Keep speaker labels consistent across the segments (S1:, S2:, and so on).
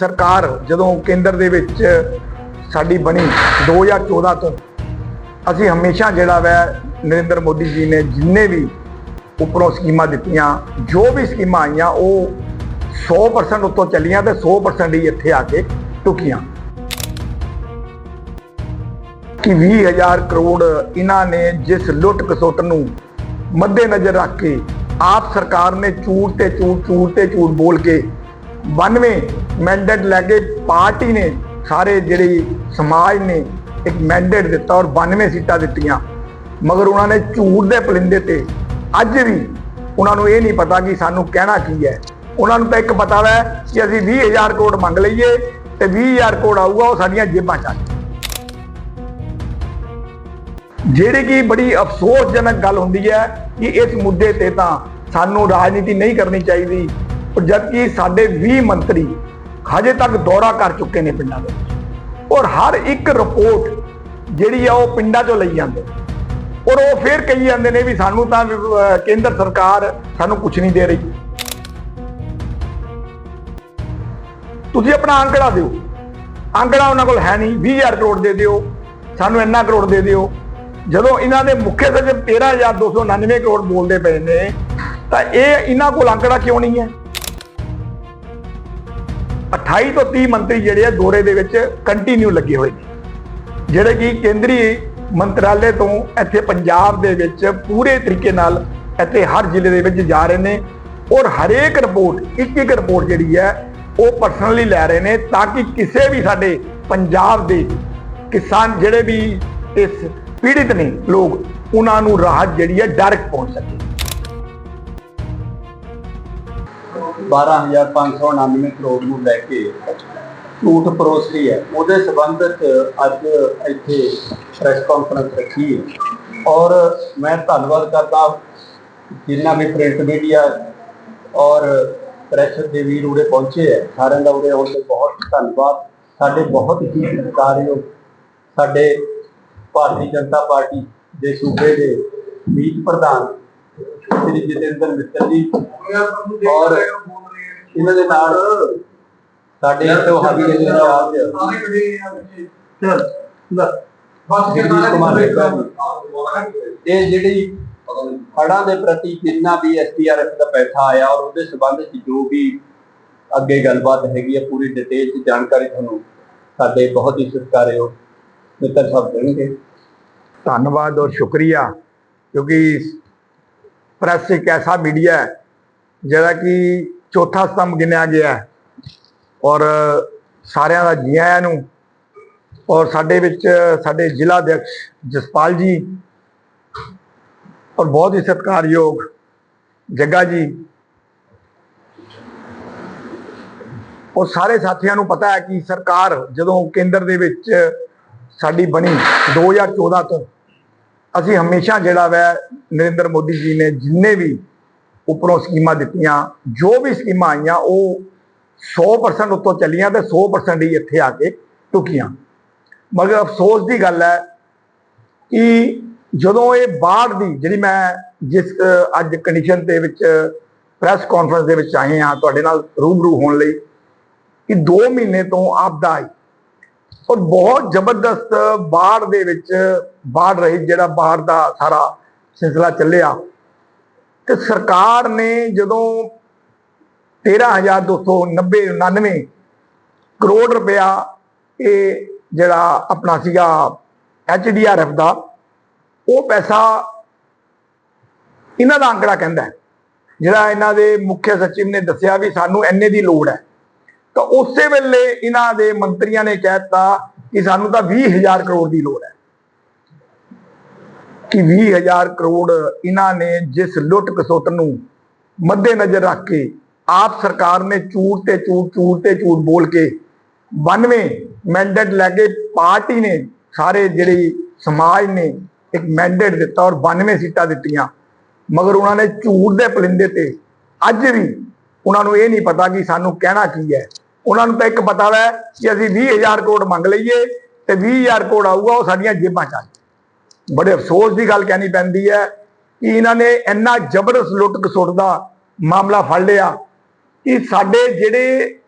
S1: ਸਰਕਾਰ ਜਦੋਂ ਕੇਂਦਰ ਦੇ ਵਿੱਚ ਸਾਡੀ ਬਣੀ 2014 ਤੋਂ, ਅਸੀਂ ਹਮੇਸ਼ਾ ਜਿਹੜਾ ਵੈ ਨਰਿੰਦਰ ਮੋਦੀ ਜੀ ਨੇ ਜਿੰਨੇ ਵੀ ਉੱਪਰੋਂ ਸਕੀਮਾਂ ਦਿੱਤੀਆਂ, ਜੋ ਵੀ ਸਕੀਮਾਂ ਆਈਆਂ, ਉਹ 100% ਉੱਤੋਂ ਚੱਲੀਆਂ ਤੇ 100% ਹੀ ਇੱਥੇ ਆ ਕੇ ਟੁਕੀਆਂ ਕਿ 20000 ਕਰੋੜ ਇਹਨਾਂ ਨੇ ਜਿਸ ਲੁੱਟ ਖਸੁੱਟ ਨੂੰ ਮੱਦੇ ਨਜ਼ਰ ਰੱਖ ਕੇ ਆਪ ਸਰਕਾਰ ਨੇ ਝੂਠ ਤੇ ਝੂਠ ਝੂਠ ਤੇ ਝੂਠ ਬੋਲ ਕੇ 92 ਮੈਂਡੇਟ ਲੈ ਕੇ ਪਾਰਟੀ ਨੇ ਸਾਰੇ ਜਿਹੜੀ ਸਮਾਜ ਨੇ ਇੱਕ ਮੈਂਡੇਟ ਦਿੱਤਾ ਔਰ 92 ਸੀਟਾਂ ਦਿੱਤੀਆਂ। ਮਗਰ ਉਹਨਾਂ ਨੇ ਝੂਠ ਦੇ ਪਲਿੰਦੇ ਤੇ ਅੱਜ ਵੀ ਉਹਨਾਂ ਨੂੰ ਇਹ ਨਹੀਂ ਪਤਾ ਕਿ ਸਾਨੂੰ ਕਹਿਣਾ ਕੀ ਹੈ। ਉਹਨਾਂ ਨੂੰ ਤਾਂ ਇੱਕ ਪਤਾ ਹੈ ਕਿ ਅਸੀਂ 20000 ਕੋਟ ਮੰਗ ਲਈਏ ਤੇ 20000 ਕਰੋੜ ਆਊਗਾ, ਉਹ ਸਾਡੀਆਂ ਜੇਬਾਂ 'ਚ ਆ ਜਿਹੜੀ ਕਿ ਬੜੀ ਅਫਸੋਸਜਨਕ ਗੱਲ ਹੁੰਦੀ ਹੈ ਕਿ ਇਸ ਮੁੱਦੇ ਤੇ ਤਾਂ ਸਾਨੂੰ ਰਾਜਨੀਤੀ ਨਹੀਂ ਕਰਨੀ ਚਾਹੀਦੀ। ਪਰ ਜਦਕਿ ਸਾਡੇ 20 ਮੰਤਰੀ ਹਜੇ ਤੱਕ ਦੌਰਾ ਕਰ ਚੁੱਕੇ ਨੇ ਪਿੰਡਾਂ ਦੇ ਔਰ ਹਰ ਇੱਕ ਰਿਪੋਰਟ ਜਿਹੜੀ ਆ ਉਹ ਪਿੰਡਾਂ 'ਚੋਂ ਲਈ ਜਾਂਦੇ ਔਰ ਉਹ ਫੇਰ ਕਹੀ ਜਾਂਦੇ ਨੇ ਵੀ ਸਾਨੂੰ ਤਾਂ ਕੇਂਦਰ ਸਰਕਾਰ ਸਾਨੂੰ ਕੁਝ ਨਹੀਂ ਦੇ ਰਹੀ। ਤੁਸੀਂ ਆਪਣਾ ਅੰਕੜਾ ਦਿਓ। ਅੰਕੜਾ ਉਹਨਾਂ ਕੋਲ ਹੈ ਨਹੀਂ। 20000 ਕਰੋੜ ਦੇ ਦਿਓ। ਸਾਨੂੰ ਇੰਨਾ ਕਰੋੜ ਦੇ ਦਿਓ। ਜਦੋਂ ਇਹਨਾਂ ਦੇ ਮੁੱਖ ਸਚਿਵ 13299 ਕਰੋੜ ਬੋਲਦੇ ਪਏ ਨੇ, ਤਾਂ ਇਹ ਇਹਨਾਂ ਕੋਲ ਅੰਕੜਾ ਕਿਉਂ ਨਹੀਂ ਹੈ? 28 ਤੋਂ 30 ਮੰਤਰੀ ਜਿਹੜੇ ਆ ਦੌਰੇ ਦੇ ਵਿੱਚ ਕੰਟੀਨਿਊ ਲੱਗੇ ਹੋਏ ਨੇ। ਜਿਹੜੇ ਕਿ ਕੇਂਦਰੀ ਮੰਤਰਾਲੇ ਤੋਂ ਇੱਥੇ ਪੰਜਾਬ ਦੇ ਵਿੱਚ ਪੂਰੇ ਤਰੀਕੇ ਨਾਲ ਇੱਥੇ ਹਰ ਜ਼ਿਲ੍ਹੇ ਦੇ ਵਿੱਚ ਜਾ ਰਹੇ ਨੇ ਔਰ ਹਰੇਕ ਰਿਪੋਰਟ ਇੱਕ ਇੱਕ ਰਿਪੋਰਟ ਜਿਹੜੀ ਹੈ, ਉਹ ਪਰਸਨਲੀ ਲੈ ਰਹੇ ਨੇ ਤਾਂ ਕਿ ਕਿਸੇ ਵੀ ਸਾਡੇ ਪੰਜਾਬ ਦੇ ਕਿਸਾਨ ਜਿਹੜੇ ਵੀ ਇਸ ਪੀੜਿਤ ਨੇ ਲੋਕ, ਉਹਨਾਂ ਨੂੰ ਰਾਹਤ ਜਿਹੜੀ ਹੈ ਡਾਇਰੈਕਟ ਪਹੁੰਚ ਸਕੇ।
S2: 12599 ਕਰੋੜ ਨੂੰ ਲੈ ਕੇ ਝੂਠ ਪਰੋਸੀ ਹੈ। ਉਹਦੇ ਸਬੰਧ ਅੱਜ ਇੱਥੇ ਪ੍ਰੈਸ ਕਾਨਫਰੰਸ ਰੱਖੀ ਹੈ। ਔਰ ਮੈਂ ਧੰਨਵਾਦ ਕਰਦਾ ਜਿੰਨਾ ਵੀ ਪ੍ਰਿੰਟ ਮੀਡੀਆ ਔਰ ਪ੍ਰੈਸ ਦੇ ਵੀਰ ਉਰੇ ਪਹੁੰਚੇ ਹੈ। ਸਾਰਿਆਂ ਦਾ ਉਰੇ ਆਉਣ ਤੇ ਬਹੁਤ ਧੰਨਵਾਦ। ਸਾਡੇ ਬਹੁਤ ਹੀ ਸਤਿਕਾਰਯੋਗ ਸਾਡੇ ਭਾਰਤੀ ਜਨਤਾ ਪਾਰਟੀ ਦੇ ਸੂਬੇ ਦੇ ਮੀਤ ਪ੍ਰਧਾਨ ਸ੍ਰੀ ਜਤਿੰਦਰ ਮਿੱਤਰ ਜੀ ਔਰ ਇਹਨਾਂ ਦੇ ਨਾਲ ਸਾਡੇ ਤਿਉਹਾਰੀ ਦੇ ਜੀ ਇਹ ਜਿਹੜੀ ਹੜ੍ਹਾਂ ਦੇ ਪ੍ਰਤੀ ਜਿੰਨਾ ਵੀ ਐਸਡੀਆਰਐਫ ਦਾ ਪੈਸਾ ਆਇਆ ਔਰ ਉਹਦੇ ਸਬੰਧ ਵਿੱਚ ਜੋ ਵੀ ਅੱਗੇ ਗੱਲਬਾਤ ਹੈਗੀ ਹੈ ਪੂਰੀ ਡਿਟੇਲ ਚ ਜਾਣਕਾਰੀ ਤੁਹਾਨੂੰ ਸਾਡੇ ਬਹੁਤ ਹੀ ਸਤਿਕਾਰਯੋਗ ਮਿੱਤਰ ਸਾਹਿਬ ਦੇਣਗੇ
S1: ਧੰਨਵਾਦ ਔਰ ਸ਼ੁਕਰੀਆ ਕਿਉਂਕਿ ਪ੍ਰੈਸ ਇੱਕ ਐਸਾ ਮੀਡੀਆ ਹੈ, ਜਿਹੜਾ ਕਿ ਚੌਥਾ ਸਤੰਭ ਗਿਣਿਆ ਗਿਆ ਔਰ ਸਾਰਿਆਂ ਦਾ ਜੀ ਆਇਆਂ ਨੂੰ ਔਰ ਸਾਡੇ ਵਿੱਚ ਸਾਡੇ ਜ਼ਿਲ੍ਹਾ ਅਧਿਕਸ਼ ਜਸਪਾਲ ਜੀ ਔਰ ਬਹੁਤ ਹੀ ਸਤਿਕਾਰਯੋਗ ਜੱਗਾ ਜੀ ਔਰ ਸਾਰੇ ਸਾਥੀਆਂ ਨੂੰ ਪਤਾ ਹੈ ਕਿ ਸਰਕਾਰ ਜਦੋਂ ਕੇਂਦਰ ਦੇ ਵਿੱਚ ਸਾਡੀ ਬਣੀ 2014 ਤੋਂ ਅਸੀਂ ਹਮੇਸ਼ਾ ਜਿਹੜਾ ਵੈ ਨਰਿੰਦਰ ਮੋਦੀ ਜੀ ਨੇ ਜਿੰਨੇ ਵੀ ਉੱਪਰੋਂ ਸਕੀਮਾਂ ਦਿੱਤੀਆਂ, ਜੋ ਵੀ ਸਕੀਮਾਂ ਆਈਆਂ, ਉਹ 100% ਉੱਤੋਂ ਚੱਲੀਆਂ ਤੇ 100% ਹੀ ਇੱਥੇ ਆ ਕੇ ਟੁਕੀਆਂ ਮਗਰ ਅਫਸੋਸ ਦੀ ਗੱਲ ਹੈ ਕਿ ਜਦੋਂ ਇਹ ਬਾੜ ਦੀ, ਜਿਹੜੀ ਮੈਂ ਜਿਸ ਅੱਜ ਕੰਡੀਸ਼ਨ ਦੇ ਵਿੱਚ ਪ੍ਰੈਸ ਕਾਨਫਰੰਸ ਦੇ ਵਿੱਚ ਆਏ ਹਾਂ, ਤੁਹਾਡੇ ਨਾਲ ਰੂਬਰੂ ਹੋਣ ਲਈ, ਕਿ 2 ਮਹੀਨੇ ਤੋਂ ਆਪਦਾ ਆਈ ਔਰ ਬਹੁਤ ਜ਼ਬਰਦਸਤ ਬਾੜ ਦੇ ਵਿੱਚ ਬਾੜ ਰਹੀ, ਜਿਹੜਾ ਬਾੜ ਦਾ ਸਾਰਾ ਸਿਲਸਿਲਾ ਚੱਲਿਆ। ਤੇ ਸਰਕਾਰ ਨੇ ਜਦੋਂ 13290 99 ਕਰੋੜ ਰੁਪਇਆ ਇਹ ਜਿਹੜਾ ਆਪਣਾ ਸੀਗਾ ਐਚਡੀਆਰਐਫ ਦਾ, ਉਹ ਪੈਸਾ ਇਹਨਾਂ ਦਾ ਅੰਕੜਾ ਕਹਿੰਦਾ ਜਿਹੜਾ ਇਹਨਾਂ ਦੇ ਮੁੱਖ ਸਚਿਵ ਨੇ ਦੱਸਿਆ ਵੀ ਸਾਨੂੰ ਇੰਨੇ ਦੀ ਲੋੜ ਹੈ। ਤਾਂ ਉਸੇ ਵੇਲੇ ਇਹਨਾਂ ਦੇ ਮੰਤਰੀਆਂ ਨੇ ਕਹਿਤਾ ਕਿ ਸਾਨੂੰ ਤਾਂ 20000 ਕਰੋੜ ਦੀ ਲੋੜ ਹੈ। ਕਿ 20000 ਕਰੋੜ ਇਹਨਾਂ ਨੇ ਜਿਸ ਲੁੱਟ ਖਸੁੱਟ ਨੂੰ ਮੱਦੇ ਨਜ਼ਰ ਰੱਖ ਕੇ ਆਪ ਸਰਕਾਰ ਨੇ ਝੂਠ ਤੇ ਝੂਠ ਝੂਠ ਤੇ ਝੂਠ ਬੋਲ ਕੇ 92 ਮੈਂਡੇਟ ਲੈ ਕੇ ਪਾਰਟੀ ਨੇ ਸਾਰੇ ਜਿਹੜੀ ਸਮਾਜ ਨੇ ਇੱਕ ਮੈਂਡੇਟ ਦਿੱਤਾ ਔਰ 92 ਸੀਟਾਂ ਦਿੱਤੀਆਂ। ਮਗਰ ਉਹਨਾਂ ਨੇ ਝੂਠ ਦੇ ਪਲਿੰਦੇ ਤੇ ਅੱਜ ਵੀ ਉਹਨਾਂ ਨੂੰ ਇਹ ਨਹੀਂ ਪਤਾ ਕਿ ਸਾਨੂੰ ਕਹਿਣਾ ਕੀ ਹੈ। ਉਹਨਾਂ ਨੂੰ ਤਾਂ ਇੱਕ ਪਤਾ ਹੈ ਕਿ ਅਸੀਂ 20000 ਕਰੋੜ ਮੰਗ ਲਈਏ ਤੇ 20000 ਕਰੋੜ ਆਊਗਾ, ਉਹ ਸਾਡੀਆਂ ਜੇਬਾਂ 'ਚ ਆ ਬੜੇ ਅਫਸੋਸ ਦੀ ਗੱਲ ਕਹਿਣੀ ਪੈਂਦੀ ਹੈ ਕਿ ਇਹਨਾਂ ਨੇ ਇੰਨਾ ਜ਼ਬਰਦਸਤ ਲੁੱਟ ਖਸੁੱਟ ਦਾ ਮਾਮਲਾ ਫੜ ਲਿਆ ਕਿ ਸਾਡੇ ਜਿਹੜੇ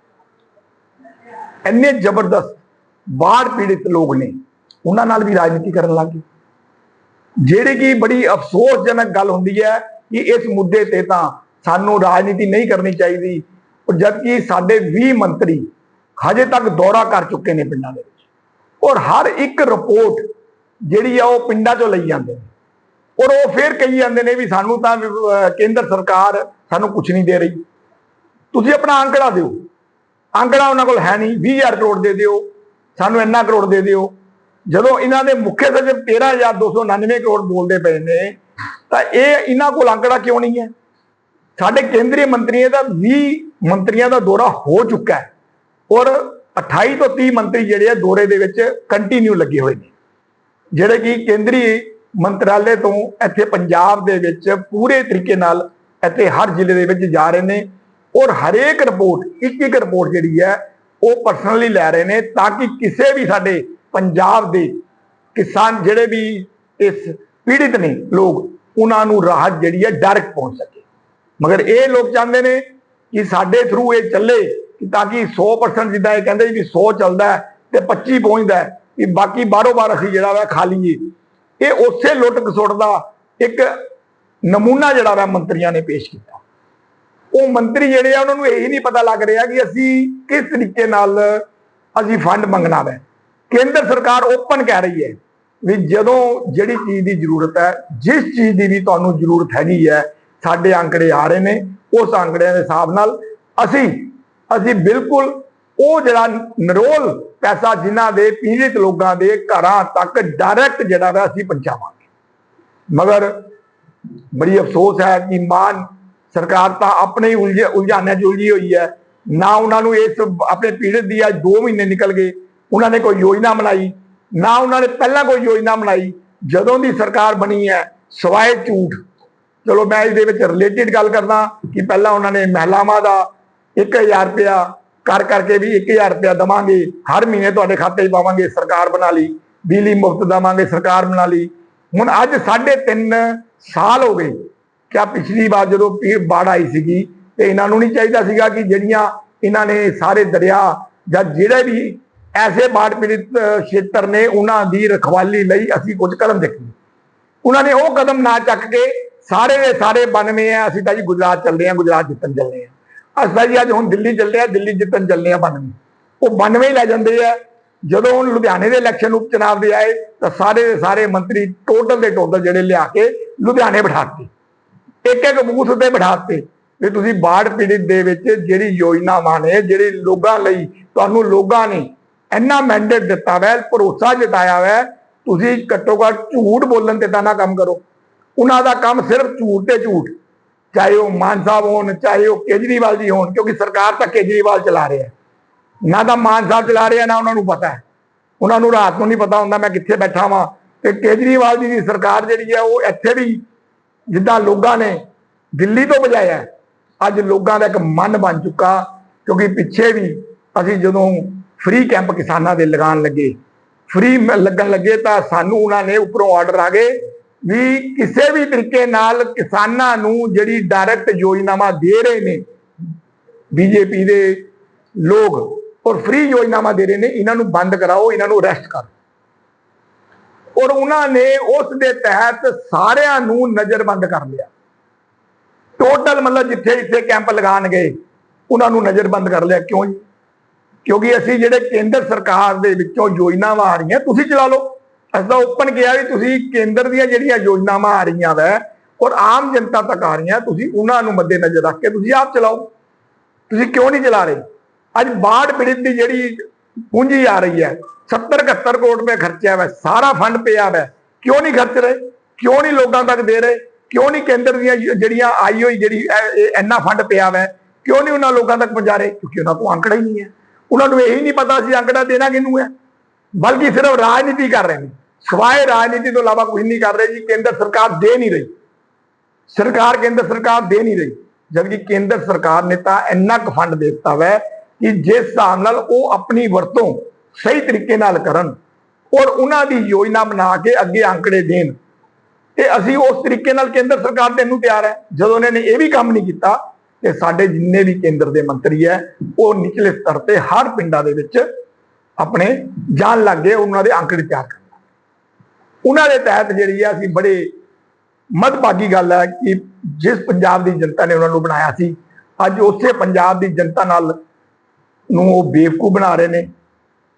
S1: ਇੰਨੇ ਜ਼ਬਰਦਸਤ ਬਾੜ ਪੀੜਿਤ ਲੋਕ ਨੇ, ਉਹਨਾਂ ਨਾਲ ਵੀ ਰਾਜਨੀਤੀ ਕਰਨ ਲੱਗ ਗਏ। ਜਿਹੜੀ ਕਿ ਬੜੀ ਅਫਸੋਸਜਨਕ ਗੱਲ ਹੁੰਦੀ ਹੈ ਕਿ ਇਸ ਮੁੱਦੇ ਤੇ ਤਾਂ ਸਾਨੂੰ ਰਾਜਨੀਤੀ ਨਹੀਂ ਕਰਨੀ ਚਾਹੀਦੀ ਔਰ ਜਦਕਿ ਸਾਡੇ 20 ਮੰਤਰੀ ਹਜੇ ਤੱਕ ਦੌਰਾ ਕਰ ਚੁੱਕੇ ਨੇ ਪਿੰਡਾਂ ਦੇ ਵਿੱਚ। ਔਰ ਹਰ ਇੱਕ ਰਿਪੋਰਟ ਜਿਹੜੀ ਆ ਉਹ ਪਿੰਡਾਂ ਚੋਂ ਲਈ ਜਾਂਦੇ ਨੇ। ਔਰ ਉਹ ਫੇਰ ਕਹੀ ਜਾਂਦੇ ਨੇ ਵੀ ਸਾਨੂੰ ਤਾਂ ਕੇਂਦਰ ਸਰਕਾਰ ਸਾਨੂੰ ਕੁਝ ਨਹੀਂ ਦੇ ਰਹੀ। ਤੁਸੀਂ ਆਪਣਾ ਅੰਕੜਾ ਦਿਓ। ਅੰਕੜਾ ਉਹਨਾਂ ਕੋਲ ਹੈ ਨਹੀਂ। 20000 ਕਰੋੜ ਦੇ ਦਿਓ। ਸਾਨੂੰ ਇੰਨਾ ਕਰੋੜ ਦੇ ਦਿਓ। ਜਦੋਂ ਇਹਨਾਂ ਦੇ ਮੁੱਖ ਸਚਿਵ 13299 ਕਰੋੜ ਬੋਲਦੇ ਪਏ ਨੇ, ਤਾਂ ਇਹ ਇਹਨਾਂ ਕੋਲ ਅੰਕੜਾ ਕਿਉਂ ਨਹੀਂ ਹੈ? ਸਾਡੇ ਕੇਂਦਰੀ ਮੰਤਰੀਆਂ ਦਾ 20 ਮੰਤਰੀਆਂ ਦਾ ਦੌਰਾ ਹੋ ਚੁੱਕਾ ਹੈ। ਔਰ 28 ਤੋਂ 30 ਮੰਤਰੀ ਜਿਹੜੇ ਆ, ਦੌਰੇ ਦੇ ਵਿੱਚ ਕੰਟੀਨਿਊ ਲੱਗੇ ਹੋਏ ਨੇ। ਜਿਹੜੇ ਕਿ ਕੇਂਦਰੀ ਮੰਤਰਾਲੇ ਤੋਂ ਇੱਥੇ ਪੰਜਾਬ ਦੇ ਵਿੱਚ ਪੂਰੇ ਤਰੀਕੇ ਨਾਲ ਇੱਥੇ ਹਰ ਜ਼ਿਲ੍ਹੇ ਦੇ ਵਿੱਚ ਜਾ ਰਹੇ ਨੇ। ਔਰ ਹਰੇਕ ਰਿਪੋਰਟ ਇੱਕ ਇੱਕ ਰਿਪੋਰਟ ਜਿਹੜੀ ਹੈ, ਉਹ ਪਰਸਨਲੀ ਲੈ ਰਹੇ ਨੇ ਤਾਂ ਕਿ ਕਿਸੇ ਵੀ ਸਾਡੇ ਪੰਜਾਬ ਦੇ ਕਿਸਾਨ ਜਿਹੜੇ ਵੀ ਇਸ ਪੀੜਿਤ ਨੇ ਲੋਕ, ਉਹਨਾਂ ਨੂੰ ਰਾਹਤ ਜਿਹੜੀ ਹੈ ਡਾਇਰੈਕਟ ਪਹੁੰਚ ਸਕੇ। ਮਗਰ ਇਹ ਲੋਕ ਚਾਹੁੰਦੇ ਨੇ ਕਿ ਸਾਡੇ ਥਰੂ ਇਹ ਚੱਲੇ ਤਾਂ ਕਿ 100% ਜਿੱਦਾਂ ਇਹ ਕਹਿੰਦੇ ਵੀ 100 ਚੱਲਦਾ ਹੈ ਤੇ 25 ਪਹੁੰਚਦਾ ਵੀ ਬਾਕੀ ਬਾਰੋ ਬਾਰ ਅਸੀਂ ਜਿਹੜਾ ਵਾ ਖਾ ਲਈਏ। ਇਹ ਉਸੇ ਲੁੱਟ ਖਸੁੱਟ ਦਾ ਇੱਕ ਨਮੂਨਾ ਜਿਹੜਾ ਵਾ ਮੰਤਰੀਆਂ ਨੇ ਪੇਸ਼ ਕੀਤਾ। ਉਹ ਮੰਤਰੀ ਜਿਹੜੇ ਆ, ਉਹਨਾਂ ਨੂੰ ਇਹ ਹੀ ਨਹੀਂ ਪਤਾ ਲੱਗ ਰਿਹਾ ਕਿ ਅਸੀਂ ਕਿਸ ਤਰੀਕੇ ਨਾਲ ਅਸੀਂ ਫੰਡ ਮੰਗਣਾ ਹੈ ਕੇਂਦਰ ਸਰਕਾਰ ਓਪਨ ਕਹਿ ਰਹੀ ਹੈ ਵੀ ਜਦੋਂ ਜਿਹੜੀ ਚੀਜ਼ ਦੀ ਜ਼ਰੂਰਤ ਹੈ, ਜਿਸ ਚੀਜ਼ ਦੀ ਵੀ ਤੁਹਾਨੂੰ ਜ਼ਰੂਰਤ ਹੈਗੀ ਹੈ, ਸਾਡੇ ਅੰਕੜੇ ਆ ਰਹੇ ਨੇ। ਉਸ ਅੰਕੜਿਆਂ ਦੇ ਹਿਸਾਬ ਨਾਲ ਅਸੀਂ ਅਸੀਂ ਬਿਲਕੁਲ ਉਹ ਜਿਹੜਾ ਨਰੋਲ ਪੈਸਾ ਜਿਨ੍ਹਾਂ ਦੇ ਪੀੜਿਤ ਲੋਕਾਂ ਦੇ ਘਰਾਂ ਤੱਕ ਡਾਇਰੈਕਟ ਜਿਹੜਾ ਵਾ ਅਸੀਂ ਪਹੁੰਚਾਵਾਂਗੇ। ਮਗਰ ਬੜੀ ਅਫਸੋਸ ਹੈ ਕਿ ਮਾਨ ਸਰਕਾਰ ਤਾਂ ਆਪਣੇ ਹੀ ਉਲਝੇ, ਉਲਝਾਨਿਆਂ 'ਚ ਉਲਝੀ ਹੋਈ ਹੈ। ਨਾ ਉਹਨਾਂ ਨੂੰ ਇਸ ਆਪਣੇ ਪੀੜਤ ਦੀ ਅੱਜ 2 ਮਹੀਨੇ ਨਿਕਲ ਗਏ, ਉਹਨਾਂ ਨੇ ਕੋਈ ਯੋਜਨਾ ਬਣਾਈ, ਨਾ ਉਹਨਾਂ ਨੇ ਪਹਿਲਾਂ ਕੋਈ ਯੋਜਨਾ ਬਣਾਈ। ਜਦੋਂ ਦੀ ਸਰਕਾਰ ਬਣੀ ਹੈ, ਸਵਾਏ ਝੂਠ। ਚਲੋ ਮੈਂ ਇਹਦੇ ਵਿੱਚ ਰਿਲੇਟਡ ਗੱਲ ਕਰਦਾ ਕਿ ਪਹਿਲਾਂ ਉਹਨਾਂ ਨੇ ਮਹਿਲਾਵਾਂ ਦਾ 1000 ਰੁਪਇਆ ਕਰ ਕਰਕੇ ਵੀ 1000 ਰੁਪਇਆ ਦਵਾਂਗੇ, ਹਰ ਮਹੀਨੇ ਤੁਹਾਡੇ ਖਾਤੇ 'ਚ ਪਾਵਾਂਗੇ, ਸਰਕਾਰ ਬਣਾ ਲਈ, ਬਿਜਲੀ ਮੁਫਤ ਦਵਾਂਗੇ, ਸਰਕਾਰ ਬਣਾ ਲਈ। ਹੁਣ ਅੱਜ 3.5 ਸਾਲ ਹੋ ਗਏ ਕਿਆ ਪਿਛਲੀ ਵਾਰ ਜਦੋਂ ਪੀੜ ਬਾੜ ਆਈ ਸੀਗੀ ਤੇ ਇਹਨਾਂ ਨੂੰ ਨਹੀਂ ਚਾਹੀਦਾ ਸੀਗਾ ਕਿ ਜਿਹੜੀਆਂ ਇਹਨਾਂ ਨੇ ਸਾਰੇ ਦਰਿਆ ਜਾਂ ਜਿਹੜੇ ਵੀ ਐਸੇ ਬਾੜ ਪੀੜਿਤ ਖੇਤਰ ਨੇ ਉਹਨਾਂ ਦੀ ਰਖਵਾਲੀ ਲਈ ਅਸੀਂ ਕੁਝ ਕਦਮ ਦੇਖੀਏ ਉਹਨਾਂ ਨੇ ਉਹ ਕਦਮ ਨਾ ਚੱਕ ਕੇ ਸਾਰੇ ਦੇ ਸਾਰੇ 92 ਆ, ਅਸੀਂ ਤਾਂ ਜੀ ਗੁਜਰਾਤ ਚੱਲਦੇ ਆ, ਗੁਜਰਾਤ ਜਿੱਤਣ ਚੱਲਦੇ ਆ। ਅਸੀਂ ਤਾਂ ਜੀ ਅੱਜ ਹੁਣ ਦਿੱਲੀ ਚੱਲਦੇ ਆ, ਦਿੱਲੀ ਜਿੱਤਣ ਚੱਲਦੇ ਆ 92 ਉਹ 92 ਹੀ ਲੈ ਜਾਂਦੇ ਆ। ਜਦੋਂ ਹੁਣ ਲੁਧਿਆਣੇ ਦੇ ਇਲੈਕਸ਼ਨ ਉਪਚੁਣਾਵ ਦੇ ਆਏ, ਤਾਂ ਸਾਰੇ ਦੇ ਸਾਰੇ ਮੰਤਰੀ ਟੋਟਲ ਦੇ ਟੋਟਲ ਜਿਹੜੇ ਲਿਆ ਕੇ ਲੁਧਿਆਣੇ ਬਿਠਾਤੇ ਇੱਕ ਇੱਕ ਬੂਥ ਤੇ ਬਿਠਾਤੇ ਵੀ ਤੁਸੀਂ ਬਾੜ ਪੀੜਿਤ ਦੇ ਵਿੱਚ ਜਿਹੜੀ ਯੋਜਨਾਵਾਂ ਨੇ, ਜਿਹੜੇ ਲੋਕਾਂ ਲਈ ਤੁਹਾਨੂੰ ਲੋਕਾਂ ਨੇ ਇੰਨਾ ਮੈਂਡੇਟ ਦਿੱਤਾ ਵੈ, ਭਰੋਸਾ ਜਤਾਇਆ ਵੈ, ਤੁਸੀਂ ਘੱਟੋ ਘੱਟ ਝੂਠ ਬੋਲਣ ਤੇ ਤਾਂ ਨਾ ਕੰਮ ਕਰੋ। ਉਹਨਾਂ ਦਾ ਕੰਮ ਸਿਰਫ ਝੂਠ ਤੇ ਝੂਠ, ਚਾਹੇ ਉਹ ਮਾਨ ਸਾਹਿਬ ਹੋਣ, ਚਾਹੇ ਉਹ ਕੇਜਰੀਵਾਲ ਜੀ ਹੋਣ, ਕਿਉਂਕਿ ਸਰਕਾਰ ਤਾਂ ਕੇਜਰੀਵਾਲ ਚਲਾ ਰਿਹਾ ਨਾ ਤਾਂ ਮਾਨ ਸਾਹਿਬ ਚਲਾ ਰਿਹਾ, ਨਾ ਉਹਨਾਂ ਨੂੰ ਪਤਾ ਹੈ। ਉਹਨਾਂ ਨੂੰ ਰਾਤ ਨੂੰ ਨਹੀਂ ਪਤਾ ਹੁੰਦਾ ਮੈਂ ਕਿੱਥੇ ਬੈਠਾ ਵਾਂ। ਤੇ ਕੇਜਰੀਵਾਲ ਜੀ ਦੀ ਸਰਕਾਰ ਜਿਹੜੀ ਹੈ, ਉਹ ਇੱਥੇ ਵੀ ਜਿੱਦਾਂ ਲੋਕਾਂ ਨੇ ਦਿੱਲੀ ਤੋਂ ਬਜਾਇਆ ਅੱਜ ਲੋਕਾਂ ਦਾ ਇੱਕ ਮਨ ਬਣ ਚੁੱਕਾ, ਕਿਉਂਕਿ ਪਿੱਛੇ ਵੀ ਅਸੀਂ ਜਦੋਂ ਫ੍ਰੀ ਕੈਂਪ ਕਿਸਾਨਾਂ ਦੇ ਲਗਾਉਣ ਲੱਗੇ ਫ੍ਰੀ ਲੱਗਣ ਲੱਗੇ ਤਾਂ ਸਾਨੂੰ ਉਹਨਾਂ ਨੇ ਉੱਪਰੋਂ ਆਰਡਰ ਆ ਗਏ। ਵੀ ਕਿਸੇ ਵੀ ਤਰੀਕੇ ਨਾਲ ਕਿਸਾਨਾਂ ਨੂੰ ਜਿਹੜੀ ਡਾਇਰੈਕਟ ਯੋਜਨਾਵਾਂ ਦੇ ਰਹੇ ਨੇ ਬੀਜੇਪੀ ਦੇ ਲੋਕ, ਔਰ ਫ੍ਰੀ ਯੋਜਨਾਵਾਂ ਦੇ ਰਹੇ ਨੇ, ਇਹਨਾਂ ਨੂੰ ਬੰਦ ਕਰਾਓ, ਇਹਨਾਂ ਨੂੰ ਅਰੈਸਟ ਕਰੋ। ਔਰ ਉਹਨਾਂ ਨੇ ਉਸ ਦੇ ਤਹਿਤ ਸਾਰਿਆਂ ਨੂੰ ਨਜ਼ਰਬੰਦ ਕਰ ਲਿਆ। ਟੋਟਲ ਮਤਲਬ ਜਿੱਥੇ ਜਿੱਥੇ ਕੈਂਪ ਲਗਾਣ ਗਏ ਉਹਨਾਂ ਨੂੰ ਨਜ਼ਰਬੰਦ ਕਰ ਲਿਆ। ਕਿਉਂ ਜੀ? ਕਿਉਂਕਿ ਅਸੀਂ ਜਿਹੜੇ ਕੇਂਦਰ ਸਰਕਾਰ ਦੇ ਵਿੱਚੋਂ ਯੋਜਨਾਵਾਂ ਆ ਰਹੀਆਂ, ਤੁਸੀਂ ਚਲਾ ਲਓ। ਅਸੀਂ ਤਾਂ ਓਪਨ ਕਿਹਾ ਵੀ ਤੁਸੀਂ ਕੇਂਦਰ ਦੀਆਂ ਜਿਹੜੀਆਂ ਯੋਜਨਾਵਾਂ ਆ ਰਹੀਆਂ ਵੈ, ਔਰ ਆਮ ਜਨਤਾ ਤੱਕ ਆ ਰਹੀਆਂ, ਤੁਸੀਂ ਉਹਨਾਂ ਨੂੰ ਮੱਦੇ ਨਜ਼ਰ ਰੱਖ ਕੇ ਤੁਸੀਂ ਆਪ ਚਲਾਓ। ਤੁਸੀਂ ਕਿਉਂ ਨਹੀਂ ਚਲਾ ਰਹੇ? ਅੱਜ ਬਾੜ ਪੀੜਤ ਦੀ ਜਿਹੜੀ ਪੂੰਜੀ ਆ ਰਹੀ ਹੈ 70 71 ਕਰੋੜ ਰੁਪਏ ਖਰਚਿਆ ਵੈ, ਸਾਰਾ ਫੰਡ ਪਿਆ ਵੈ। ਕਿਉਂ ਨਹੀਂ ਖਰਚ ਰਹੇ? ਕਿਉਂ ਨਹੀਂ ਲੋਕਾਂ ਤੱਕ ਦੇ ਰਹੇ? ਕਿਉਂ ਨਹੀਂ ਕੇਂਦਰ ਦੀਆਂ ਜਿਹੜੀਆਂ ਆਈ ਹੋਈ ਜਿਹੜੀ ਇੰਨਾ ਫੰਡ ਪਿਆ ਵੈ, ਕਿਉਂ ਨਹੀਂ ਉਹਨਾਂ ਲੋਕਾਂ ਤੱਕ ਪਹੁੰਚਾ ਰਹੇ? ਕਿਉਂਕਿ ਉਹਨਾਂ ਕੋਲ ਅੰਕੜਾ ਹੀ ਨਹੀਂ ਹੈ। ਉਹਨਾਂ ਨੂੰ ਇਹੀ ਨਹੀਂ ਪਤਾ ਸੀ ਅੰਕੜਾ ਦੇਣਾ ਕਿਹਨੂੰ ਹੈ। ਬਲਕਿ ਸਿਰਫ ਰਾਜਨੀਤੀ ਕਰ ਰਹੇ ਨੇ। ਸਵਾਏ ਰਾਜਨੀਤੀ ਤੋਂ ਇਲਾਵਾ ਕੁਝ ਨਹੀਂ ਕਰ ਰਹੇ ਜੀ। ਕੇਂਦਰ ਸਰਕਾਰ ਦੇ ਨਹੀਂ ਰਹੀ। ਸਰਕਾਰ, ਕੇਂਦਰ ਸਰਕਾਰ ਦੇ ਨਹੀਂ ਰਹੀ। ਜਦਕਿ ਕੇਂਦਰ ਸਰਕਾਰ ਨੇ ਤਾਂ ਇੰਨਾ ਕੁ ਫੰਡ ਦੇ ਦਿੱਤਾ ਵੈ ਕਿ ਜਿਸ ਹਿਸਾਬ ਨਾਲ ਉਹ ਆਪਣੀ ਵਰਤੋਂ ਸਹੀ ਤਰੀਕੇ ਨਾਲ ਕਰਨ ਔਰ ਉਹਨਾਂ ਦੀ ਯੋਜਨਾ ਬਣਾ ਕੇ ਅੱਗੇ ਅੰਕੜੇ ਦੇਣ। ਤੇ ਅਸੀਂ ਉਸ ਤਰੀਕੇ ਨਾਲ ਕੇਂਦਰ ਸਰਕਾਰ ਦੇਣ ਨੂੰ ਤਿਆਰ ਹੈ। ਜਦੋਂ ਉਹਨਾਂ ਨੇ ਇਹ ਵੀ ਕੰਮ ਨਹੀਂ ਕੀਤਾ, ਤੇ ਸਾਡੇ ਜਿੰਨੇ ਵੀ ਕੇਂਦਰ ਦੇ ਮੰਤਰੀ ਹੈ, ਉਹ ਨਿਚਲੇ ਸਤਰ ਤੇ ਹਰ ਪਿੰਡਾਂ ਦੇ ਵਿੱਚ ਆਪਣੇ ਜਾਣ ਲੱਗੇ ਉਹਨਾਂ ਦੇ ਅੰਕੜੇ ਤਿਆਰ ਕਰਨਾ ਉਹਨਾਂ ਦੇ ਤਹਿਤ ਜਿਹੜੀ ਹੈ ਅਸੀਂ ਬੜੇ ਮਦਭਾਗੀ ਗੱਲ ਹੈ ਕਿ ਜਿਸ ਪੰਜਾਬ ਦੀ ਜਨਤਾ ਨੇ ਉਹਨਾਂ ਨੂੰ ਬਣਾਇਆ ਸੀ, ਅੱਜ ਉਸੇ ਪੰਜਾਬ ਦੀ ਜਨਤਾ ਨਾਲ ਨੂੰ ਉਹ ਬੇਵਕੂ ਬਣਾ ਰਹੇ ਨੇ।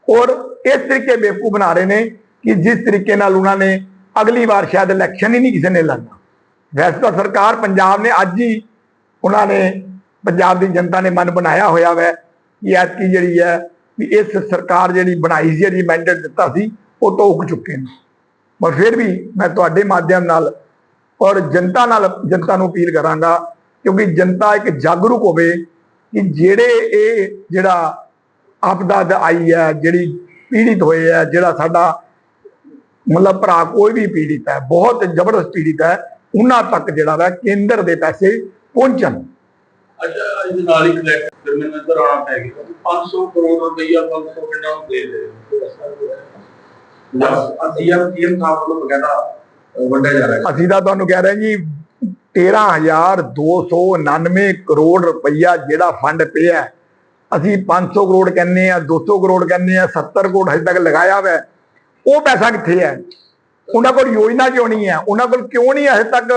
S1: ਔਰ ਇਸ ਤਰੀਕੇ ਬੇਵਕੂ ਬਣਾ ਰਹੇ ਨੇ ਕਿ ਜਿਸ ਤਰੀਕੇ ਨਾਲ ਉਹਨਾਂ ਨੇ ਅਗਲੀ ਵਾਰ ਸ਼ਾਇਦ ਇਲੈਕਸ਼ਨ ਹੀ ਨਹੀਂ ਕਿਸੇ ਨੇ ਲੜਨਾ। ਵੈਸੇ ਤਾਂ ਸਰਕਾਰ ਪੰਜਾਬ ਨੇ ਅੱਜ ਹੀ ਉਹਨਾਂ ਨੇ ਪੰਜਾਬ ਦੀ ਜਨਤਾ ਨੇ ਮਨ ਬਣਾਇਆ ਹੋਇਆ ਵੈ ਕਿ ਐਤਕੀ ਜਿਹੜੀ ਹੈ ਵੀ ਇਸ ਸਰਕਾਰ ਜਿਹੜੀ ਬਣਾਈ ਸੀ, ਜਿਹੜੀ ਮੈਂਡੇਟ ਦਿੱਤਾ ਸੀ, ਉਹ ਤੋਂ ਉੱਕ ਚੁੱਕੇ ਨੇ। ਪਰ ਫਿਰ ਵੀ ਮੈਂ ਤੁਹਾਡੇ ਮਾਧਿਅਮ ਨਾਲ ਔਰ ਜਨਤਾ ਨਾਲ, ਜਨਤਾ ਨੂੰ ਅਪੀਲ ਕਰਾਂਗਾ, ਕਿਉਂਕਿ ਜਨਤਾ ਇੱਕ ਜਾਗਰੂਕ ਹੋਵੇ ਕਿ ਜਿਹੜੇ ਇਹ ਜਿਹੜਾ ਆਪਦਾ ਦ- ਆਈ ਹੈ, ਜਿਹੜੀ ਪੀੜਿਤ ਹੋਏ ਹੈ, ਜਿਹੜਾ ਸਾਡਾ ਮਤਲਬ ਭਰਾ ਕੋਈ ਵੀ ਪੀੜਿਤ ਹੈ, ਬਹੁਤ ਜ਼ਬਰਦਸਤ ਪੀੜਿਤ ਹੈ, ਉਹਨਾਂ ਤੱਕ ਜਿਹੜਾ ਵਾ ਕੇਂਦਰ ਦੇ ਪੈਸੇ ਪਹੁੰਚਣ।
S3: ਅੱਜ ਅੱਜ ਨਾਲ ਹੀ ਕਲੈਕਟ ਫਿਰ ਮੈਨੂੰ ਆਉਣਾ ਪੈ ਗਿਆ 500 ਕਰੋੜ ਰੁਪਈਆ 500 ਪਿੰਡਾਂ ਨੂੰ ਦੇ ਦੇ। ਸੀਐਮ ਸੀਐਮ ਸਾਹਿਬ ਵੱਲੋਂ ਬਕਾਇਦਾ ਵੰਡਿਆ ਜਾ ਰਿਹਾ
S1: ਅਸੀਂ ਤਾਂ ਤੁਹਾਨੂੰ ਕਹਿ ਰਹੇ ਜੀ 13299 ਕਰੋੜ ਰੁਪਈਆ ਜਿਹੜਾ ਫੰਡ ਪਿਆ ਹੈ, ਅਸੀਂ 500 ਕਰੋੜ ਕਹਿੰਨੇ ਆ 200 ਕਰੋੜ ਕਹਿੰਨੇ ਆ 70 ਕਰੋੜ ਹਜੇ ਤੱਕ ਲਗਾਇਆ ਹੋਇਆ ਉਹ ਪੈਸਾ ਕਿੱਥੇ ਹੈ? ਉਹਨਾਂ ਕੋਲ ਯੋਜਨਾ ਕਿਉਂ ਨਹੀਂ ਹੈ? ਉਹਨਾਂ ਕੋਲ ਕਿਉਂ ਨਹੀਂ ਹਜੇ ਤੱਕ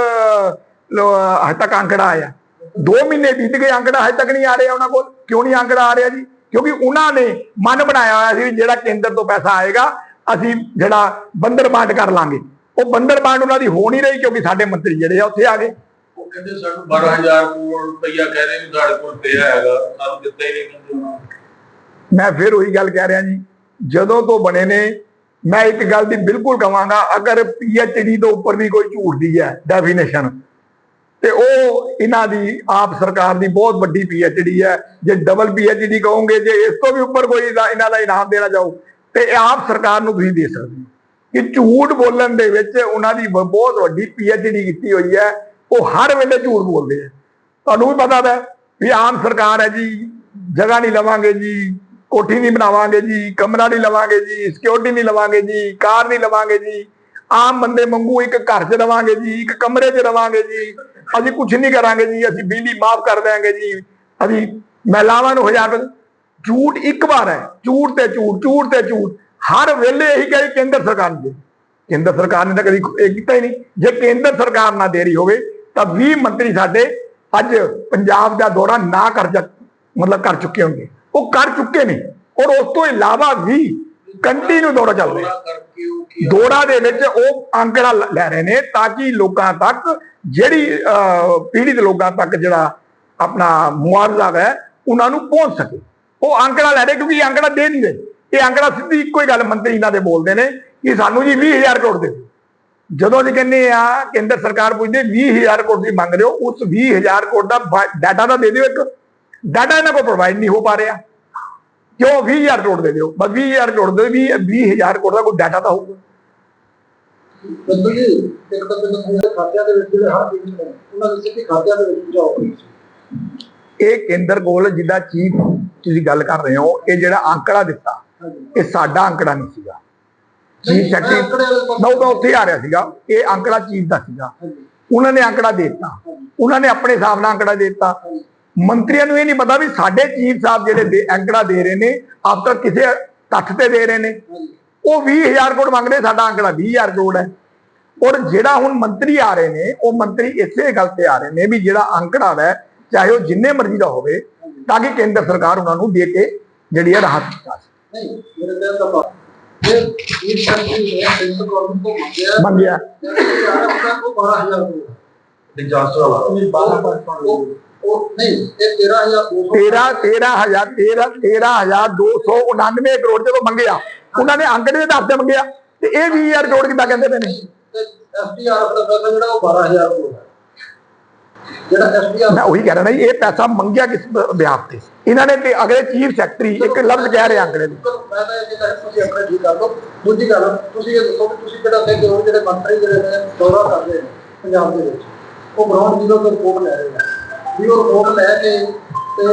S1: ਹਜੇ ਤੱਕ ਅੰਕੜਾ ਆਇਆ? 2 ਮਹੀਨੇ ਬੀਤ ਗਏ ਅੰਕੜਾ ਹਜੇ ਤੱਕ ਨਹੀਂ ਆ ਰਿਹਾ ਉਹਨਾਂ ਕੋਲ। ਕਿਉਂ ਨਹੀਂ ਅੰਕੜਾ ਆ ਰਿਹਾ ਜੀ? ਕਿਉਂਕਿ ਉਹਨਾਂ ਨੇ ਮਨ ਬਣਾਇਆ ਹੋਇਆ ਸੀ ਜਿਹੜਾ ਕੇਂਦਰ ਤੋਂ ਪੈਸਾ ਆਏਗਾ ਅਸੀਂ ਜਿਹੜਾ ਬੰਦਰ ਬਾਂਡ ਕਰ ਲਾਂਗੇ। ਉਹ ਬੰਦਰ ਬਾਂਡ ਉਹਨਾਂ ਦੀ ਹੋ ਨਹੀਂ ਰਹੀ ਕਿਉਂਕਿ ਸਾਡੇ ਮੰਤਰੀ ਜਿਹੜੇ ਆ ਉੱਥੇ ਆ ਗਏ।
S3: ਉਹ ਕਹਿੰਦੇ ਸਾਨੂੰ 12000 ਕਰੋੜ ਰੁਪਈਆ ਕਹਿ ਰਹੇ ਨੇ ਸਾਡੇ ਕੋਲ ਪਿਆ ਹੈਗਾ ਸਾਨੂੰ ਦਿੱਤਾ ਹੀ ਨਹੀਂ ਕਹਿੰਦੇ ਉਹਨਾਂ ਨੇ।
S1: ਮੈਂ ਫਿਰ ਉਹੀ ਗੱਲ ਕਹਿ ਰਿਹਾ ਜੀ ਜਦੋਂ ਤੋਂ ਬਣੇ ਨੇ ਮੈਂ ਇੱਕ ਗੱਲ ਦੀ ਬਿਲਕੁਲ ਕਵਾਂਗਾ ਅਗਰ ਡੀ ਤੋਂ ਉੱਪਰ ਵੀ ਕੋਈ ਝੂਠ ਦੀ ਹੈ ਡੈਫੀਨੇਸ਼ਨ ਤੇ ਉਹ ਇਹਨਾਂ ਦੀ, ਆਪ ਸਰਕਾਰ ਦੀ ਬਹੁਤ ਵੱਡੀ ਡੀ ਹੈ। ਜੇ ਡਬਲ ਡੀ ਕਹੋਗੇ, ਜੇ ਇਸ ਤੋਂ ਵੀ ਉੱਪਰ ਕੋਈ ਇਹਨਾਂ ਦਾ ਇਨਾਮ ਦੇਣਾ ਚਾਹੋ, ਤੇ ਆਪ ਸਰਕਾਰ ਨੂੰ ਤੁਸੀਂ ਦੇ ਸਕਦੇ ਕਿ ਝੂਠ ਬੋਲਣ ਦੇ ਵਿੱਚ ਉਹਨਾਂ ਦੀ ਬਹੁਤ ਵੱਡੀ ਡੀ ਕੀਤੀ ਹੋਈ ਹੈ। ਉਹ ਹਰ ਵੇਲੇ ਝੂਠ ਬੋਲਦੇ ਆ। ਤੁਹਾਨੂੰ ਵੀ ਪਤਾ ਹੈ ਵੀ ਆਮ ਸਰਕਾਰ ਹੈ ਜੀ, ਜਗ੍ਹਾ ਨਹੀਂ ਲਵਾਂਗੇ ਜੀ, ਕੋਠੀ ਨਹੀਂ ਬਣਾਵਾਂਗੇ ਜੀ, ਕਮਰਾ ਨਹੀਂ ਲਵਾਂਗੇ ਜੀ ਸਿਕਿਉਰਿਟੀ ਨਹੀਂ ਲਵਾਂਗੇ ਜੀ, ਕਾਰ ਨਹੀਂ ਲਵਾਂਗੇ ਜੀ। ਆਮ ਬੰਦੇ ਵਾਂਗੂ ਇੱਕ ਘਰ 'ਚ ਰਵਾਂਗੇ ਜੀ, ਇੱਕ ਕਮਰੇ 'ਚ ਰਵਾਂਗੇ ਜੀ। ਅਸੀਂ ਕੁਝ ਨਹੀਂ ਕਰਾਂਗੇ ਜੀ ਅਸੀਂ ਬਿਜਲੀ ਮਾਫ ਕਰ ਦਿਆਂਗੇ ਜੀ। ਅਸੀਂ ਮਹਿਲਾਵਾਂ ਨੂੰ ਹਜ਼ਾਰ ਰੁਪਏ- ਝੂਠ ਇੱਕ ਵਾਰ ਹੈ ਝੂਠ ਤੇ ਝੂਠ ਝੂਠ ਤੇ ਝੂਠ। ਹਰ ਵੇਲੇ ਇਹੀ ਕਹੇ ਕੇਂਦਰ ਸਰਕਾਰ ਨੇ ਕੇਂਦਰ ਸਰਕਾਰ ਨੇ ਤਾਂ ਕਦੀ ਇਹ ਕੀਤਾ ਹੀ ਨਹੀਂ। ਜੇ ਕੇਂਦਰ ਸਰਕਾਰ ਨਾ ਦੇ ਰਹੀ ਹੋਵੇ ਤਾਂ 20 ਮੰਤਰੀ ਸਾਡੇ ਅੱਜ ਪੰਜਾਬ ਦਾ ਦੌਰਾ ਨਾ ਕਰ ਮਤਲਬ ਕਰ ਚੁੱਕੇ ਹੋਣਗੇ। ਉਹ ਕਰ ਚੁੱਕੇ ਨੇ। ਔਰ ਉਸ ਤੋਂ ਇਲਾਵਾ ਵੀ ਕੰਟੀਨਿਊ ਦੌਰਾ ਚੱਲ ਰਿਹਾ। ਦੌੜਾ ਦੇ ਵਿੱਚ ਉਹ ਅੰਕੜਾ ਲੈ ਰਹੇ ਨੇ ਤਾਂ ਕਿ ਲੋਕਾਂ ਤੱਕ ਜਿਹੜੀ ਅਹ, ਪੀੜਿਤ ਲੋਕਾਂ ਤੱਕ ਜਿਹੜਾ ਆਪਣਾ ਮੁਆਵਜ਼ਾ ਹੈ ਉਹਨਾਂ ਨੂੰ ਪਹੁੰਚ ਸਕੇ। ਉਹ ਅੰਕੜਾ ਲੈ ਰਹੇ ਕਿਉਂਕਿ ਅੰਕੜਾ ਦੇ ਨਹੀਂ ਰਹੇ ਇਹ ਅੰਕੜਾ ਸਿੱਧੀ ਇੱਕੋ ਹੀ ਗੱਲ ਮੰਤਰੀ ਇਹਨਾਂ ਦੇ ਬੋਲਦੇ ਨੇ ਕਿ ਸਾਨੂੰ ਜੀ 20000 ਕਰੋੜ ਦੇ ਦਿਓ। ਜਦੋਂ ਅਸੀਂ ਕਹਿੰਦੇ ਆ ਕੇਂਦਰ ਸਰਕਾਰ ਪੁੱਛਦੇ 20000 ਕਰੋੜ ਦੀ ਮੰਗ ਰਹੇ ਹੋ ਉਸ 20000 ਕਰੋੜ ਦਾ ਡਾਟਾ ਤਾਂ ਦੇ ਦਿਓ ਇੱਕ। ਡਾਟਾ ਇਹਨਾਂ ਕੋਲ ਪ੍ਰੋਵਾਈਡ ਨਹੀਂ ਹੋ ਪਾ ਰਿਹਾ। ਕਿਉਂ? 20000 ਕਰੋੜ ਦੇ ਦਿਓ। ਬਸ 20000 ਕਰੋੜ ਦੇ 20 20000 ਕਰੋੜ ਦਾ ਕੋਈ ਡਾਟਾ ਤਾਂ ਹੋਊਗਾ।
S4: ਬਿਲਕੁਲ ਜੀ ਇੱਕ ਤਾਂ ਬਿਲਕੁਲ ਜਿਹੜੇ ਖਾਤਿਆਂ ਦੇ ਵਿੱਚ ਜਿਹੜੇ ਹਰ ਚੀਜ਼ ਨੇ ਉਹਨਾਂ ਦੇ ਸਿੱਧੇ ਖਾਤਿਆਂ ਦੇ ਵਿੱਚ ਜਾਓ।
S1: ਇਹ ਕੇਂਦਰ ਕੋਲ ਜਿੱਦਾਂ ਚੀਫ ਤੁਸੀਂ ਗੱਲ ਕਰ ਰਹੇ ਹੋ ਇਹ ਜਿਹੜਾ ਅੰਕੜਾ ਦਿੱਤਾ ਇਹ ਸਾਡਾ ਅੰਕੜਾ ਨਹੀਂ ਸੀਗਾ। ਚੀਫ ਸੈਕਟਰੀ ਉਹ ਤਾਂ ਉੱਥੇ ਆ ਰਿਹਾ ਸੀਗਾ। ਇਹ ਅੰਕੜਾ ਚੀਫ ਦਾ ਸੀਗਾ। ਉਹਨਾਂ ਨੇ ਅੰਕੜਾ ਦੇ ਦਿੱਤਾ। ਉਹਨਾਂ ਨੇ ਆਪਣੇ ਹਿਸਾਬ ਨਾਲ ਅੰਕੜਾ ਦੇ ਦਿੱਤਾ। ਮੰਤਰੀਆਂ ਨੂੰ ਇਹ ਨਹੀਂ ਪਤਾ ਵੀ ਸਾਡੇ ਚੀਫ ਸਾਹਿਬ ਜਿਹੜੇ ਦੇ- ਅੰਕੜਾ ਦੇ ਰਹੇ ਨੇ ਆਫਟਰ ਕਿਸੇ ਤੱਥ ਤੇ ਦੇ ਰਹੇ ਨੇ। ਉਹ 20000 ਕਰੋੜ ਮੰਗਦੇ ਸਾਡਾ ਅੰਕੜਾ 20000 ਕਰੋੜ ਹੈ। ਔਰ ਜਿਹੜਾ ਹੁਣ ਮੰਤਰੀ ਆ ਰਹੇ ਨੇ ਉਹ ਮੰਤਰੀ ਇਸੇ ਗੱਲ ਤੇ ਆ ਰਹੇ ਨੇ ਵੀ ਜਿਹੜਾ ਅੰਕੜਾ ਹੈ ਚਾਹੇ ਉਹ ਜਿੰਨੇ ਮਰਜ਼ੀ ਦਾ ਹੋਵੇ ਤਾਂ ਕਿ ਕੇਂਦਰ ਸਰਕਾਰ ਉਹਨਾਂ ਨੂੰ ਦੇ ਕੇ ਜਿਹੜੀ ਹੈ ਰਾਹਤ ਦਿੱਤਾ
S4: ਨਹੀਂ ਮੇਰੇ ਗਵਰਨਮੈਂਟ ਤੋਂ ਮੰਗਿਆ। 12000
S3: ਡਿਜ਼ਾਸਟਰ ਵਾਲਾ।
S4: ਇਹ 12 ਉਹ ਨਹੀਂ ਇਹ 13200
S1: 13 13000 13 13299 ਕਰੋੜ ਜਦੋਂ ਮੰਗਿਆ। ਉਹਨਾਂ ਨੇ ਅੰਕੜੇ ਦੇ ਆਧਾਰ ਤੇ ਮੰਗਿਆ ਤੇ ਇਹ 20000 ਕਰੋੜ ਕਿੱਦਾਂ ਕਹਿੰਦੇ ਪਏ ਨੇ?
S4: ਐਸਡੀਆਰ ਦਾ ਪੈਸਾ ਜਿਹੜਾ ਉਹ 12000 ਕਰੋੜ ਜਿਹੜਾ ਐਸਡੀਆਰ
S1: ਮੈਂ ਉਹੀ ਕਹਿ ਰਿਹਾ ਨਾ ਇਹ ਪੈਸਾ ਮੰਗਿਆ ਕਿਸ ਵਿਆਪ ਤੇ? ਇਹਨਾਂ ਨੇ ਤੇ ਅਗਲੇ ਚੀਫ ਸੈਕਟਰੀ ਇੱਕ ਲਫ਼ਜ਼ ਕਹਿ ਰਹੇ ਅੰਕੜੇ ਨੂੰ।
S4: ਮੈਂ ਤਾਂ ਇਹ ਕਹਿੰਦਾ ਤੁਸੀਂ ਆਪਣੇ ਠੀਕ ਕਰ ਲਓ। ਦੂਜੀ ਗੱਲ ਤੁਸੀਂ ਇਹ ਦੱਸੋ ਕਿ ਤੁਸੀਂ ਜਿਹੜਾ ਹੋ ਜਿਹੜੇ ਮੰਤਰੀ ਜਿਹੜੇ ਨੇ ਦੌਰਾ ਕਰਦੇ ਨੇ ਪੰਜਾਬ ਦੇ ਵਿੱਚ। ਉਹ ਗਰਾਊਂਡ ਜ਼ੀਰੋ ਤੋਂ ਰਿਪੋਰਟ ਲੈ ਰਹੇ ਨੇ। ਵੀ ਉਹ ਰਿਪੋਰਟ ਲੈ ਕੇ ਤੇ